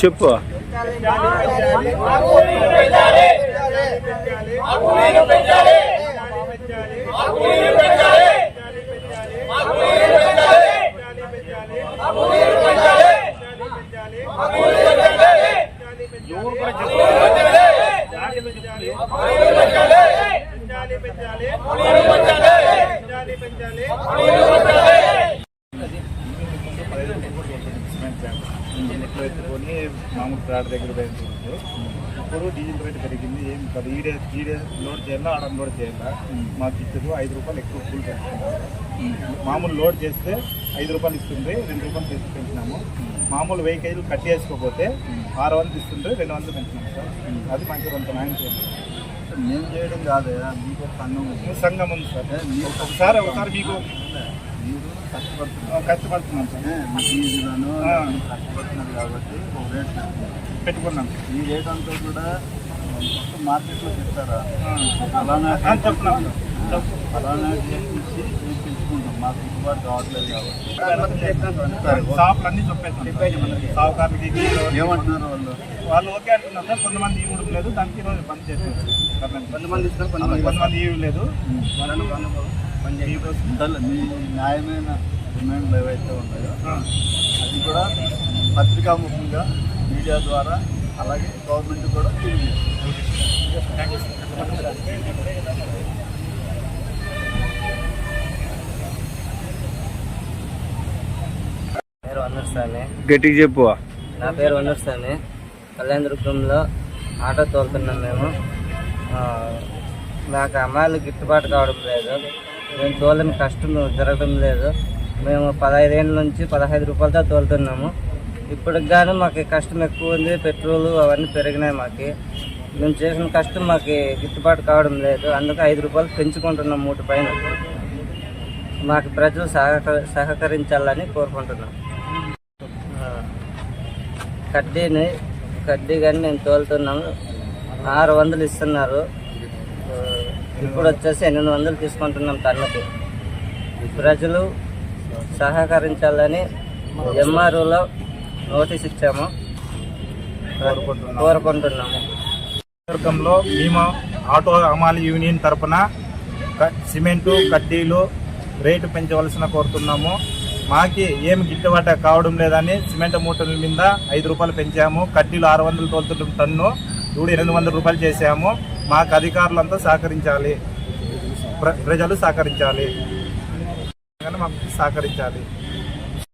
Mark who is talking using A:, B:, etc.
A: చెప్పు.
B: ఇంజిన్ ఎక్కువ ఎత్తుకొని మామూలు ప్లాట్ దగ్గర పెంచుకుంటే ఇప్పుడు డీజిల్ రేట్ పెరిగింది ఏం కాదు. ఈడే ఈడే లోడ్ చేయాలా ఆడ లోడ్ చేయాలా? మాకు ఇచ్చదు ఐదు రూపాయలు ఎక్కువ కూల్ పెంచుకున్నాము మామూలు లోడ్ చేస్తే ఐదు రూపాయలు ఇస్తుంది రెండు రూపాయలు పెంచి పెంచినాము. మామూలు వెయ్యి కేజీలు కట్ చేసుకోకపోతే ఆరు వందలు ఇస్తుంటే రెండు వందలు పెంచినాము సార్. అది మంచి కొంత న్యాయం చేయండి.
C: మేము చేయడం కాదు మీకు సంఘం ఉంది.
B: సంఘం ఉంది సార్. ఒకసారి ఒకసారి మీకు
C: మీరు
B: కష్టపడుతున్నాం. సార్.
C: కష్టపడుతున్నారు కాబట్టి ఒక రేట్.
B: పెట్టుకున్నాం.
C: ఈ రేట్ అంతా కూడా మొత్తం మార్కెట్లో చెప్తారా. ఫలానా
B: చెప్తున్నాం.
C: ఫలానా మేము పెంచుకుంటాం మాకు గిట్టుబాటు కావట్లేదు కాబట్టి.
B: షాపులు అన్ని చెప్పేసి సావుకారులకి
C: ఏమంటున్నారు వాళ్ళు?
B: వాళ్ళు ఓకే అంటున్నారు సార్ కొంతమంది ఇవ్వడం లేదు దానికి ఈరోజు బంద్ చేసేసి
C: కొంతమంది ఇస్తారు
B: కొంతమంది ఇవ్వలేదు.
C: మీ న్యాయమైన డిమాండ్లు ఏవైతే ఉన్నాయో అది కూడా పత్రికాముఖంగా మీడియా ద్వారా అలాగే గవర్నమెంట్ కూడా
D: పేరు వనర్ స్వామి
A: గట్టిగా చెప్పు.
D: నా పేరు వనర్ స్వామి కళ్యాణదుర్గంలో ఆటో తోలుతున్నాం మేము. ఆ, మాకు అమ్మాయిలు గిట్టుబాటు కావడం లేదు. మేము తోలని కష్టం జరగడం లేదు. మేము పదహైదేళ్ళ నుంచి పదహైదు రూపాయలతో తోలుతున్నాము. ఇప్పటికి కానీ మాకు కష్టం ఎక్కువ ఉంది పెట్రోల్ అవన్నీ పెరిగినాయి మాకు. మేము చేసిన కష్టం మాకు గిట్టుబాటు కావడం లేదు. అందుకే ఐదు రూపాయలు పెంచుకుంటున్నాం మూటి పైన. మాకు ప్రజలు సహక సహకరించాలని కోరుకుంటున్నాం. కడ్డీని కడ్డీ కానీ నేను తోలుతున్నాను. ఆరు వందలు ఇస్తున్నారు. ఇప్పుడు వచ్చేసి ఎనిమిది వందలు తీసుకుంటున్నాం టన్నుకి ప్రజలు సహకరించాలని ఎంఆర్ఓలో నోటీస్ ఇచ్చాము. కోరుకుంటున్నాము.
B: వర్గంలో మేము ఆటో అమాలి యూనియన్ తరఫున సిమెంటు కడ్డీలు రేటు పెంచవలసిన కోరుతున్నాము. మాకి ఏమి గిట్టుబాటు కావడం లేదని సిమెంట్ మూటల మీద ఐదు రూపాయలు పెంచాము. కడ్డీలు ఆరు వందలు తోలుతుంటాం టన్ను ఇప్పుడు ఎనిమిది వందల రూపాయలు చేసాము మాకు అధికారులంతా సహకరించాలి. ప్ర- ప్రజలు సహకరించాలి. మాకు సహకరించాలి.